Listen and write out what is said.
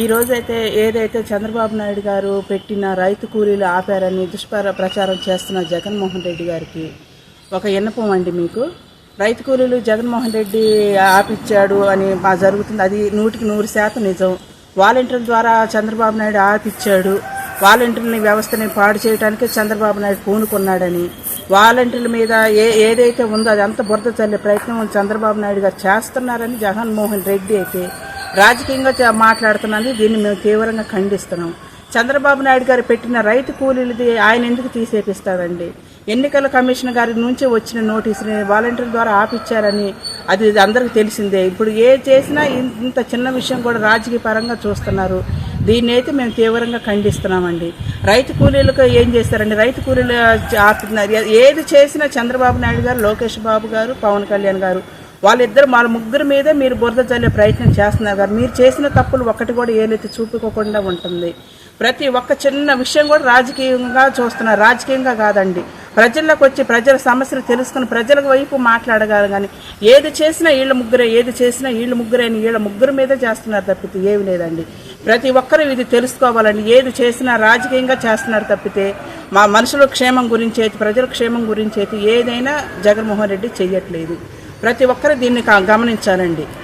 ఈ రోజైతే ఏదైతే చంద్రబాబు నాయుడు గారు పెట్టిన రైతు కూలీలు ఆపారని దుష్ప్ర ప్రచారం చేస్తున్న జగన్మోహన్ రెడ్డి గారికి ఒక విన్నపం అండి మీకు? రైతు కూలీలు జగన్మోహన్ రెడ్డి ఆపిచ్చాడు అని మా జరుగుతుంది. అది నూటికి నూరు శాతం నిజం. వాలంటీర్ల ద్వారా చంద్రబాబు నాయుడు ఆపిచ్చాడు. వాలంటీర్ని వ్యవస్థని పాడు చేయడానికి చంద్రబాబు నాయుడు పూనుకున్నాడని వాలంటీర్ల మీద ఏ ఏదైతే ఉందో అది అంత బురద చల్లే ప్రయత్నం చంద్రబాబు నాయుడు గారు చేస్తున్నారని జగన్మోహన్ రెడ్డి అయితే రాజకీయంగా మాట్లాడుతున్నది దీన్ని మేము తీవ్రంగా ఖండిస్తున్నాం. చంద్రబాబు నాయుడు గారు పెట్టిన రైతు కూలీలది ఆయన ఎందుకు తీసేపిస్తారండి? ఎన్నికల కమిషన్ గారి నుంచి వచ్చిన నోటీసుని వాలంటీర్ ద్వారా ఆపిచ్చారని అది అందరికీ తెలిసిందే. ఇప్పుడు ఏ చేసినా ఇంత చిన్న విషయం కూడా రాజకీయ పరంగా చూస్తున్నారు. దీన్ని అయితే మేము తీవ్రంగా ఖండిస్తున్నామండి. రైతు కూలీలకు ఏం చేస్తారండి? రైతు కూలీలు ఆపుతున్నారు ఏది చేసినా చంద్రబాబు నాయుడు గారు లోకేష్ బాబు గారు పవన్ కళ్యాణ్ గారు వాళ్ళిద్దరు వాళ్ళ ముగ్గురు మీదే మీరు బురద చల్లే ప్రయత్నం చేస్తున్నారు కానీ మీరు చేసిన తప్పులు ఒక్కటి కూడా ఏదైతే చూపుకోకుండా ఉంటుంది. ప్రతి ఒక్క చిన్న విషయం కూడా రాజకీయంగా చూస్తున్నారు. రాజకీయంగా కాదండి. ప్రజల్లోకి వచ్చి ప్రజల సమస్యలు తెలుసుకుని ప్రజల వైపు మాట్లాడగలరు కానీ ఏది చేసినా వీళ్ళ ముగ్గురే ఏది చేసినా వీళ్ళ ముగ్గురే అని వీళ్ళ ముగ్గురు మీదే చేస్తున్నారు తప్పితే ఏమి లేదండి. ప్రతి ఒక్కరూ ఇది తెలుసుకోవాలండి. ఏది చేసినా రాజకీయంగా చేస్తున్నారు తప్పితే మా మనుషుల క్షేమం గురించి అయితే ప్రజల క్షేమం గురించి అయితే ఏదైనా జగన్మోహన్ రెడ్డి చేయట్లేదు ప్రతి ఒక్కరు దీన్ని కా- గమనించాలండి.